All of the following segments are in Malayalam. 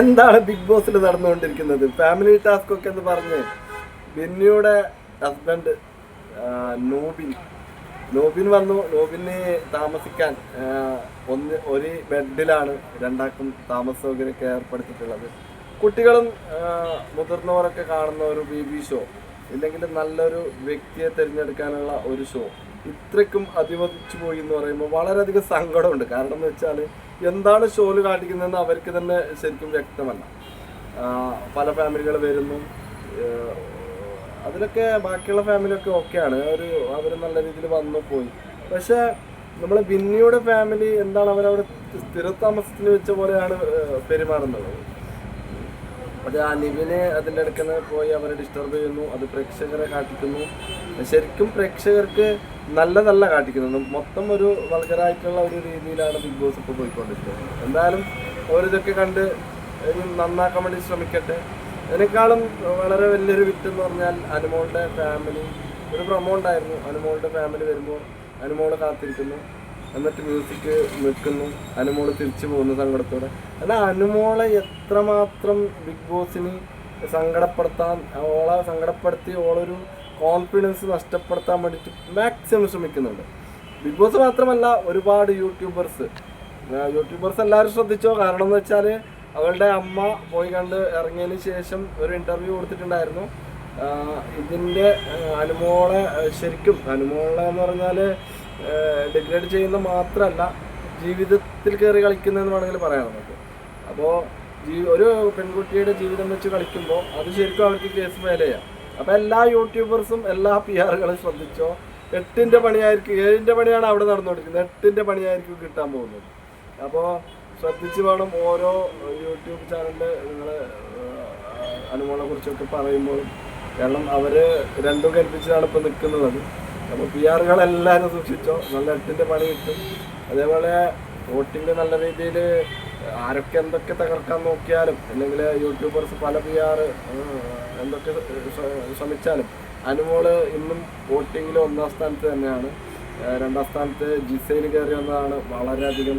എന്താണ് ബിഗ് ബോസിൽ നടന്നുകൊണ്ടിരിക്കുന്നത്? ഫാമിലി ടാസ്ക് ഒക്കെ എന്ന് പറഞ്ഞ്. ബിന്നിയുടെ ഹസ്ബൻഡ് നോബിൻ. നോബിൻ വന്നു. നോബിന് താമസിക്കാൻ ഒന്ന് ഒരു ബെഡിലാണ് രണ്ടാക്കും താമസ സൗകര്യമൊക്കെ ഏർപ്പെടുത്തിയിട്ടുള്ളത്. കുട്ടികളും മുതിർന്നവരൊക്കെ കാണുന്ന ഒരു ബി ബി ഷോ ഇല്ലെങ്കിൽ നല്ലൊരു വ്യക്തിയെ തിരഞ്ഞെടുക്കാനുള്ള ഒരു ഷോ ഇത്രയ്ക്കും അതിവദിച്ചു പോയി എന്ന് പറയുമ്പോൾ വളരെയധികം സങ്കടമുണ്ട്. കാരണം എന്ന് വെച്ചാൽ എന്താണ് ഷോൽ കാട്ടിക്കുന്നതെന്ന് അവർക്ക് തന്നെ ശരിക്കും വ്യക്തമല്ല. പല ഫാമിലികൾ വരുന്നു. അതിലൊക്കെ ബാക്കിയുള്ള ഫാമിലിയൊക്കെ ഓക്കെയാണ്. ഒരു അവർ നല്ല രീതിയിൽ വന്നു പോയി. പക്ഷേ നമ്മൾ ബിന്നിയുടെ ഫാമിലി എന്താണ് അവരവിടെ സ്ഥിരതാമസത്തിന് വെച്ച പോലെയാണ് പെരുമാറുന്നത്. അത് ആ ലിവിനെ അതിന്റെ അടുക്കൽ പോയി അവരെ ഡിസ്റ്റർബ് ചെയ്യുന്നു. അത് പ്രേക്ഷകരെ കാട്ടിക്കുന്നു. ശരിക്കും പ്രേക്ഷകർക്ക് നല്ലതല്ല കാട്ടിക്കുന്നത്. മൊത്തം ഒരു വൾഗറായിട്ടുള്ള ഒരു രീതിയിലാണ് ബിഗ് ബോസ് ഇപ്പോൾ പോയിക്കൊണ്ടിരിക്കുന്നത്. എന്തായാലും അവരിതൊക്കെ കണ്ട് നന്നാക്കാൻ വേണ്ടി ശ്രമിക്കട്ടെ. അതിനേക്കാളും വളരെ വലിയൊരു വിറ്റ് എന്ന് പറഞ്ഞാൽ അനുമോളുടെ ഫാമിലി ഒരു പ്രൊമോ ഉണ്ടായിരുന്നു. അനുമോളുടെ ഫാമിലി വരുമ്പോൾ അനുമോൾ കാത്തിരിക്കുന്നു. എന്നിട്ട് മ്യൂസിക് നിൽക്കുന്നു. അനുമോൾ തിരിച്ചു പോകുന്നു സങ്കടത്തോടെ. എന്നാൽ അനുമോളെ എത്രമാത്രം ബിഗ് ബോസിന് സങ്കടപ്പെടുത്താൻ ഓളെ സങ്കടപ്പെടുത്തി ഓളൊരു കോൺഫിഡൻസ് നഷ്ടപ്പെടുത്താൻ വേണ്ടിയിട്ട് മാക്സിമം ശ്രമിക്കുന്നുണ്ട്. ബിഗ് ബോസ് മാത്രമല്ല ഒരുപാട് യൂട്യൂബേഴ്സ് യൂട്യൂബേഴ്സ് എല്ലാവരും ശ്രദ്ധിച്ചോ? കാരണം എന്ന് വെച്ചാൽ അവളുടെ അമ്മ പോയി കണ്ട് ഇറങ്ങിയതിന് ശേഷം ഒരു ഇന്റർവ്യൂ കൊടുത്തിട്ടുണ്ടായിരുന്നു. ഇതിന്റെ അനുമോളെ ശരിക്കും അനുമോളെ എന്ന് പറഞ്ഞാൽ ഡിഗ്രേഡ് ചെയ്യുന്ന മാത്രമല്ല ജീവിതത്തിൽ കയറി കളിക്കുന്നതെന്ന് വേണമെങ്കിൽ പറയാം നമുക്ക്. അപ്പോൾ ജീ ഒരു പെൺകുട്ടിയുടെ ജീവിതം വെച്ച് കളിക്കുമ്പോൾ അത് ശരിക്കും അവർക്ക് കേസ് ഫയൽ അപ്പോൾ എല്ലാ യൂട്യൂബേഴ്സും എല്ലാ പി ആറുകളും ശ്രദ്ധിച്ചോ എട്ടിന്റെ പണിയായിരിക്കും ഏഴിന്റെ പണിയാണ് അവിടെ നടന്നുകൊണ്ടിരിക്കുന്നത്. എട്ടിന്റെ പണിയായിരിക്കും കിട്ടാൻ പോകുന്നത്. അപ്പോൾ ശ്രദ്ധിച്ച് വേണം ഓരോ യൂട്യൂബ് ചാനലിൽ നിങ്ങൾ അനുമോളെ കുറിച്ചൊക്കെ പറയുമ്പോഴും കാരണം അവർ രണ്ടും കൽപ്പിച്ചാണ് ഇപ്പോൾ നിൽക്കുന്നത് അപ്പോൾ പി ആറുകളെല്ലാവരും സൂക്ഷിച്ചോ? നല്ല എട്ടിന്റെ പണി കിട്ടും. അതേപോലെ വോട്ടിംഗ് നല്ല രീതിയിൽ ആരൊക്കെ എന്തൊക്കെ തകർക്കാൻ നോക്കിയാലും അല്ലെങ്കിൽ യൂട്യൂബേഴ്സ് പല പി ആർ എന്തൊക്കെ ശ്രമിച്ചാലും അനുമോൾ ഇന്നും വോട്ടിങ്ങിൽ ഒന്നാം സ്ഥാനത്ത് തന്നെയാണ്. രണ്ടാം സ്ഥാനത്ത് ജിസയിൽ കയറി വന്നതാണ് വളരെയധികം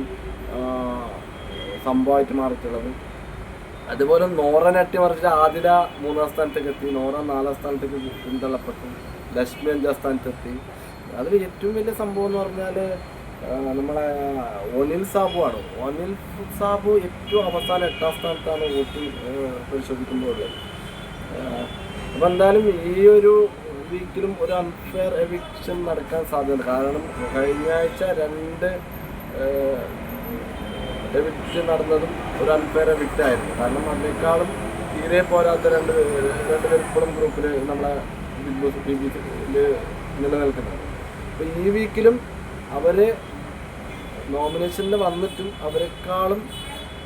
സംഭവമായിട്ട് മാറിയിട്ടുള്ളത്. അതുപോലെ നോറനെ അട്ടിമറിച്ച് ആതിര മൂന്നാം സ്ഥാനത്തേക്ക് എത്തി നോറ നാലാം സ്ഥാനത്തേക്ക് പിന്തള്ളപ്പെട്ടു ലക്ഷ്മി അഞ്ചാം സ്ഥാനത്തെത്തി. അതിൽ ഏറ്റവും വലിയ സംഭവം എന്ന് പറഞ്ഞാൽ നമ്മളെ ഒനിൽ സാബു ആണ്. ഒനിൽ സാബു ഏറ്റവും അവസാനം എട്ടാം സ്ഥാനത്താണ് വോട്ട് പരിശോധിക്കുമ്പോൾ ഉള്ളത് അപ്പോൾ എന്തായാലും ഈ ഒരു വീക്കിലും ഒരു അൺഫെയർ എവിക്ഷൻ നടക്കാൻ സാധ്യതയുണ്ട്. കാരണം കഴിഞ്ഞ ആഴ്ച രണ്ട് എവിക്റ്റ് നടന്നതും ഒരു അൺഫെയർ വിട്ടായിരുന്നു. കാരണം അതിനേക്കാളും തീരെ പോരാത്ത രണ്ട് രണ്ട് ഇപ്പോഴും ഗ്രൂപ്പിൽ നമ്മളെ ബിഗ് ബോസ് ബി ബി നിലനിൽക്കുന്നത്. അപ്പോൾ ഈ വീക്കിലും അവർ നോമിനേഷനിൽ വന്നിട്ടും അവരെക്കാളും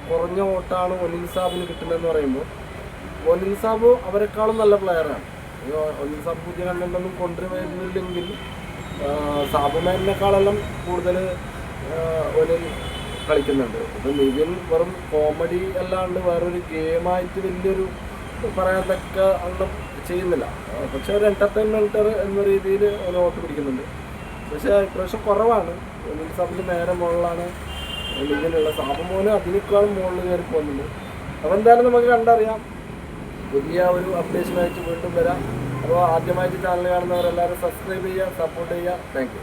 കുറഞ്ഞ വോട്ടാണ് ഒനിൽ സാബിന് കിട്ടുന്നതെന്ന് പറയുമ്പോൾ ഒനിൽ സാബു അവരെക്കാളും നല്ല പ്ലെയറാണ് ഒനിൽ സാബ് പുതിയ കണ്ടൊന്നും കൊണ്ടുവരുന്നില്ലെങ്കിൽ സാബുമാരിനേക്കാളെല്ലാം കൂടുതൽ ഒനിൽ കളിക്കുന്നുണ്ട്. ഇപ്പം നിവിൻ വെറും കോമഡി അല്ലാണ്ട് വേറൊരു ഗെയിമായിട്ട് വലിയൊരു പറയാതൊക്കെ ഒന്നും ചെയ്യുന്നില്ല. പക്ഷെ ഒരു എന്റർടൈൻമെന്റർ എന്ന രീതിയിൽ വോട്ട് പിടിക്കുന്നുണ്ട്. പക്ഷേ ഇപ്രാവശ്യം കുറവാണ്. സാബിന്റെ നേരെ മുകളിലാണ് നിവിനുള്ള മോനും അതിനേക്കാളും മുകളിൽ കയറി പോകുന്നുണ്ട്. അപ്പോൾ എന്തായാലും നമുക്ക് കണ്ടറിയാം. പുതിയ ഒരു അപ്ഡേഷനായിട്ട് വീണ്ടും വരാം. അപ്പോൾ ആദ്യമായിട്ട് ചാനൽ കാണുന്നവരെല്ലാവരും സബ്സ്ക്രൈബ് ചെയ്യുക സപ്പോർട്ട് ചെയ്യുക. താങ്ക്